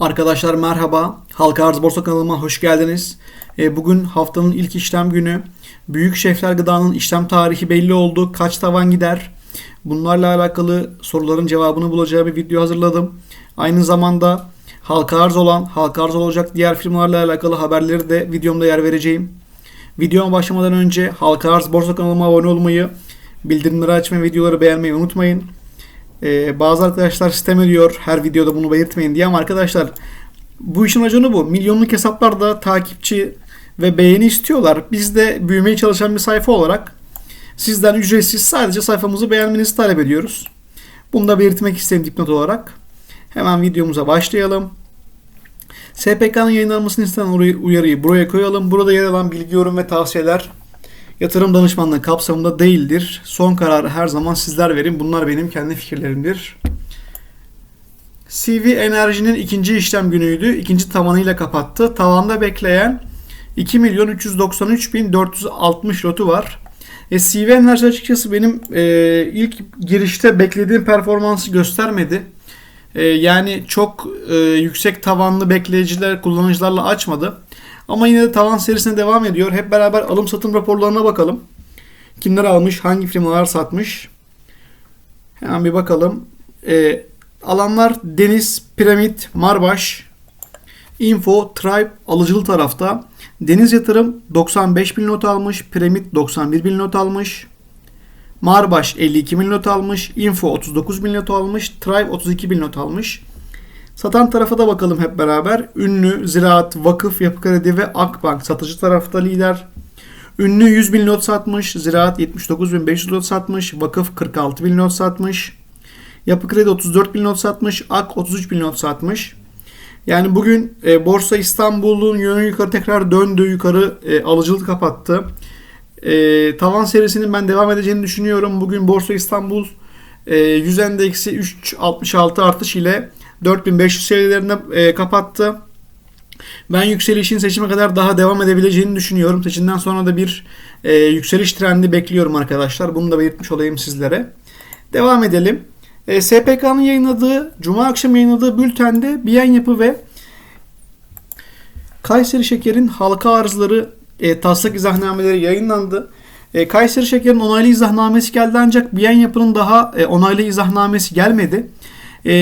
Arkadaşlar merhaba. Halka Arz Borsa kanalıma hoş geldiniz. E, Bugün haftanın ilk işlem günü. Büyük Şefler Gıda'nın işlem tarihi belli oldu. Kaç tavan gider? Bunlarla alakalı soruların cevabını bulacağı bir video hazırladım. Aynı zamanda halka arz olan, halka arz olacak diğer firmalarla alakalı haberleri de videomda yer vereceğim. Videoma başlamadan önce Halka Arz Borsa kanalıma abone olmayı, bildirimleri açmayı, videoları beğenmeyi unutmayın. Ee, bazı arkadaşlar sistem ediyor her videoda bunu belirtmeyin diye ama arkadaşlar bu işin raconu bu. Milyonluk hesaplarda takipçi ve beğeni istiyorlar. Biz de büyümeye çalışan bir sayfa olarak sizden ücretsiz sadece sayfamızı beğenmenizi talep ediyoruz. Bunu da belirtmek istedim dipnot olarak. Hemen videomuza başlayalım. SPK'nın yayınlanmasını istenen uyarıyı buraya koyalım. Burada yer alan bilgi, yorum ve tavsiyeler yatırım danışmanlığı kapsamında değildir. Son kararı her zaman sizler verin. Bunlar benim kendi fikirlerimdir. CV Enerji'nin ikinci işlem günüydü. İkinci tavanıyla kapattı. Tavanda bekleyen 2 milyon 393 bin 460 lotu var. E, CV Enerji açıkçası benim e, ilk girişte beklediğim performansı göstermedi. E, yani çok e, yüksek tavanlı bekleyiciler kullanıcılarla açmadı. Ama yine de tavan serisine devam ediyor. Hep beraber alım satım raporlarına bakalım. Kimler almış, hangi firmalar satmış. Hemen bir bakalım. E, alanlar Deniz, Piramit, Marbaş, Info, Tribe alıcılı tarafta. Deniz Yatırım 95 bin not almış. Piramit 91 bin not almış. Marbaş 52 bin not almış. Info 39 bin not almış. Tribe 32 bin not almış. Satan tarafa da bakalım hep beraber. Ünlü, Ziraat, Vakıf, Yapı Kredi ve Akbank satıcı tarafta lider. Ünlü 100 bin lot satmış. Ziraat 79 bin 500 lot satmış. Vakıf 46 bin lot satmış. Yapı Kredi 34 bin lot satmış. Ak 33 bin lot satmış. Yani bugün e, Borsa İstanbul'un yönü yukarı tekrar döndü. Yukarı e, alıcılık kapattı. E, tavan serisinin ben devam edeceğini düşünüyorum. Bugün Borsa İstanbul e, 100 endeksi 3.66 artış ile 4500 seviyelerinde e, kapattı. Ben yükselişin seçime kadar daha devam edebileceğini düşünüyorum. Seçimden sonra da bir e, yükseliş trendi bekliyorum arkadaşlar. Bunu da belirtmiş olayım sizlere. Devam edelim. E, SPK'nın yayınladığı, Cuma akşam yayınladığı bültende Biyen Yapı ve Kayseri Şeker'in halka arzları e, taslak izahnameleri yayınlandı. E, Kayseri Şeker'in onaylı izahnamesi geldi ancak Biyen Yapı'nın daha e, onaylı izahnamesi gelmedi. E,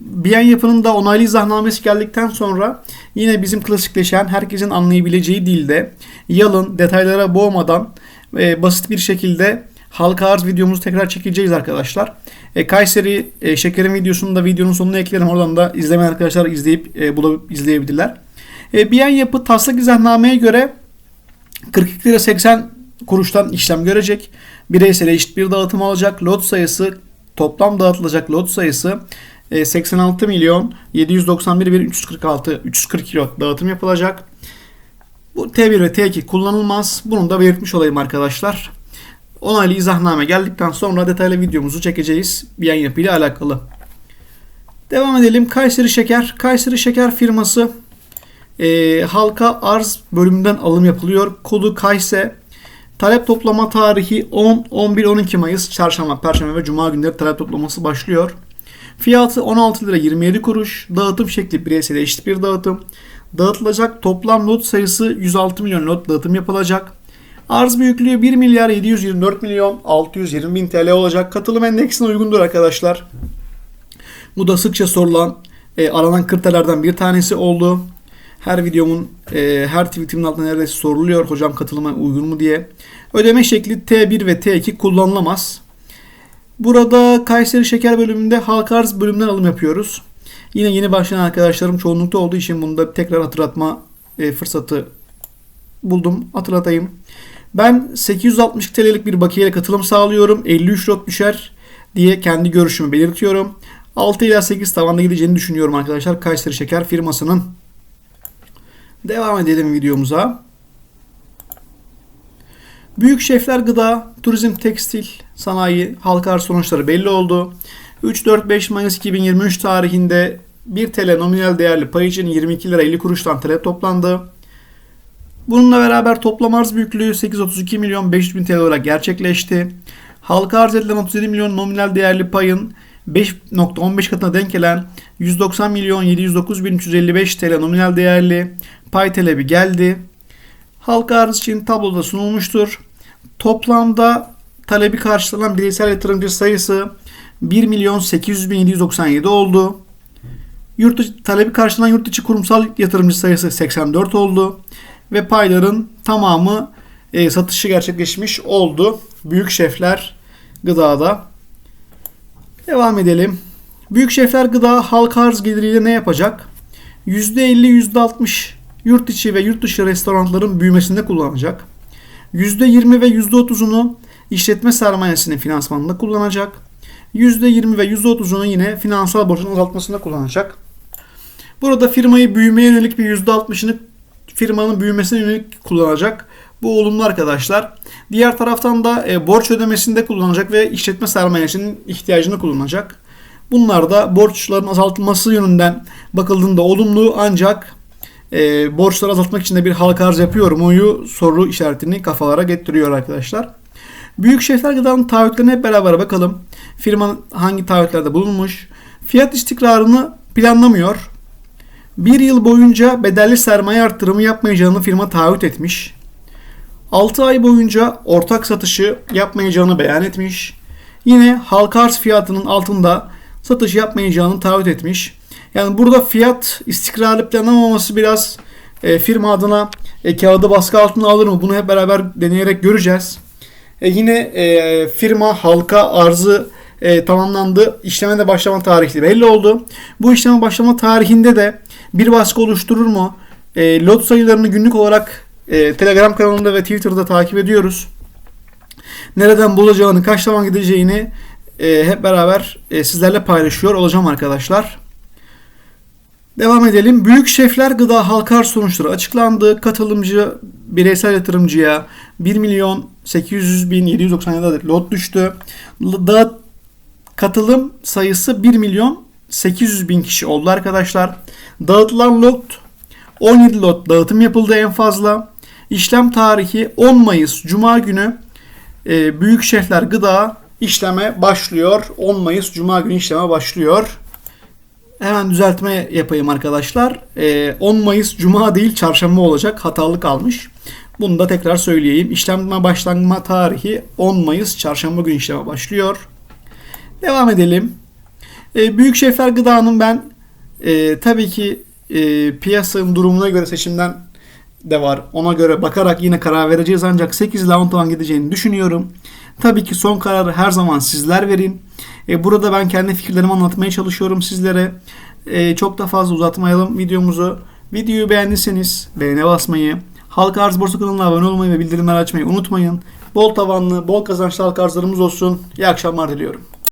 Biyen Yapı'nın da onaylı izahnamesi geldikten sonra yine bizim klasikleşen herkesin anlayabileceği dilde yalın detaylara boğmadan e, basit bir şekilde halka arz videomuzu tekrar çekeceğiz arkadaşlar. E, Kayseri e, şekerin videosunu da videonun sonuna eklerim. Oradan da izlemeyen arkadaşlar izleyip e, bulup izleyebilirler. E, Biyen Yapı taslak izahnameye göre 42 lira 80 kuruştan işlem görecek. Bireysel eşit bir dağıtım alacak. Lot sayısı toplam dağıtılacak lot sayısı 86 milyon 791 bin 346 340 kilo dağıtım yapılacak. Bu T1 ve T2 kullanılmaz. Bunu da belirtmiş olayım arkadaşlar. Onaylı izahname geldikten sonra detaylı videomuzu çekeceğiz. Bir yan yapıyla alakalı. Devam edelim. Kayseri Şeker. Kayseri Şeker firması e, halka arz bölümünden alım yapılıyor. Kodu Kayse. Talep toplama tarihi 10, 11, 12 Mayıs, çarşamba, perşembe ve cuma günleri talep toplaması başlıyor. Fiyatı 16 lira 27 kuruş. Dağıtım şekli bireysel eşit bir dağıtım. Dağıtılacak toplam lot sayısı 106 milyon lot dağıtım yapılacak. Arz büyüklüğü 1 milyar 724 milyon 620 bin TL olacak. Katılım endeksine uygundur arkadaşlar. Bu da sıkça sorulan e, aranan kriterlerden bir tanesi oldu. Her videomun, e, her tweetimin altında neredeyse soruluyor hocam katılıma uygun mu diye. Ödeme şekli T1 ve T2 kullanılamaz. Burada Kayseri Şeker bölümünde halka arz bölümünden alım yapıyoruz. Yine yeni başlayan arkadaşlarım çoğunlukta olduğu için bunu da tekrar hatırlatma e, fırsatı buldum. Hatırlatayım. Ben 860 TL'lik bir bakiyeyle katılım sağlıyorum. 53 lot düşer diye kendi görüşümü belirtiyorum. 6 ila 8 tavanda gideceğini düşünüyorum arkadaşlar. Kayseri Şeker firmasının. Devam edelim videomuza. Büyük şefler gıda, turizm, tekstil, sanayi, halka arz sonuçları belli oldu. 3-4-5 Mayıs 2023 tarihinde 1 TL nominal değerli pay için 22 lira 50 kuruştan talep toplandı. Bununla beraber toplam arz büyüklüğü 832 milyon 500 bin TL olarak gerçekleşti. Halka arz edilen 37 milyon nominal değerli payın 5.15 katına denk gelen 190 milyon 709 bin 355 TL nominal değerli pay talebi geldi. Halka arz için tabloda sunulmuştur. Toplamda talebi karşılanan bireysel yatırımcı sayısı 1 milyon 800 bin 797 oldu. Yurt dışı, talebi karşılanan yurt dışı kurumsal yatırımcı sayısı 84 oldu. Ve payların tamamı e, satışı gerçekleşmiş oldu. Büyük şefler gıdada. Devam edelim. Büyük şefler gıda halka arz geliriyle ne yapacak? %50, %60 yurt içi ve yurt dışı restoranların büyümesinde kullanacak. %20 ve %30'unu işletme sermayesinin finansmanında kullanacak. %20 ve %30'unu yine finansal borcun azaltmasında kullanacak. Burada firmayı büyümeye yönelik bir %60'ını firmanın büyümesine yönelik kullanacak. Bu olumlu arkadaşlar. Diğer taraftan da e, borç ödemesinde kullanacak ve işletme sermayesinin ihtiyacını kullanacak. Bunlar da borçların azaltılması yönünden bakıldığında olumlu ancak e, borçları azaltmak için de bir halka arz yapıyor muyu soru işaretini kafalara getiriyor arkadaşlar. Büyük şefler gıdanın taahhütlerine hep beraber bakalım. Firma hangi taahhütlerde bulunmuş. Fiyat istikrarını planlamıyor. Bir yıl boyunca bedelli sermaye arttırımı yapmayacağını firma taahhüt etmiş. 6 ay boyunca ortak satışı yapmayacağını beyan etmiş. Yine halka arz fiyatının altında satış yapmayacağını taahhüt etmiş. Yani burada fiyat istikrarlı planlamaması biraz e, firma adına e, kağıdı baskı altına alır mı? Bunu hep beraber deneyerek göreceğiz. E, yine e, firma halka arzı e, tamamlandı. İşleme de başlama tarihi belli oldu. Bu işleme başlama tarihinde de bir baskı oluşturur mu? E, lot sayılarını günlük olarak e, Telegram kanalında ve Twitter'da takip ediyoruz. Nereden bulacağını, kaç zaman gideceğini e, hep beraber e, sizlerle paylaşıyor olacağım arkadaşlar. Devam edelim. Büyük şefler gıda halka arz sonuçları açıklandı. Katılımcı bireysel yatırımcıya 1 milyon 800 bin 797 adet lot düştü. Dağıt katılım sayısı 1 milyon 800 bin kişi oldu arkadaşlar. Dağıtılan lot 17 lot dağıtım yapıldı en fazla. İşlem tarihi 10 Mayıs Cuma günü e, Büyük Şefler Gıda işleme başlıyor. 10 Mayıs Cuma günü işleme başlıyor. Hemen düzeltme yapayım arkadaşlar. E, 10 Mayıs Cuma değil Çarşamba olacak. Hatalı kalmış. Bunu da tekrar söyleyeyim. İşleme başlanma tarihi 10 Mayıs Çarşamba günü işleme başlıyor. Devam edelim. E, Büyük Şefler Gıda'nın ben e, tabii ki e, piyasanın durumuna göre seçimden de var. Ona göre bakarak yine karar vereceğiz ancak 8 ile 10 tavan gideceğini düşünüyorum. Tabii ki son kararı her zaman sizler verin. E, burada ben kendi fikirlerimi anlatmaya çalışıyorum sizlere. E, çok da fazla uzatmayalım videomuzu. Videoyu beğendiyseniz beğene basmayı, Halka Arz Borsa kanalına abone olmayı ve bildirimleri açmayı unutmayın. Bol tavanlı, bol kazançlı halka arzlarımız olsun. İyi akşamlar diliyorum.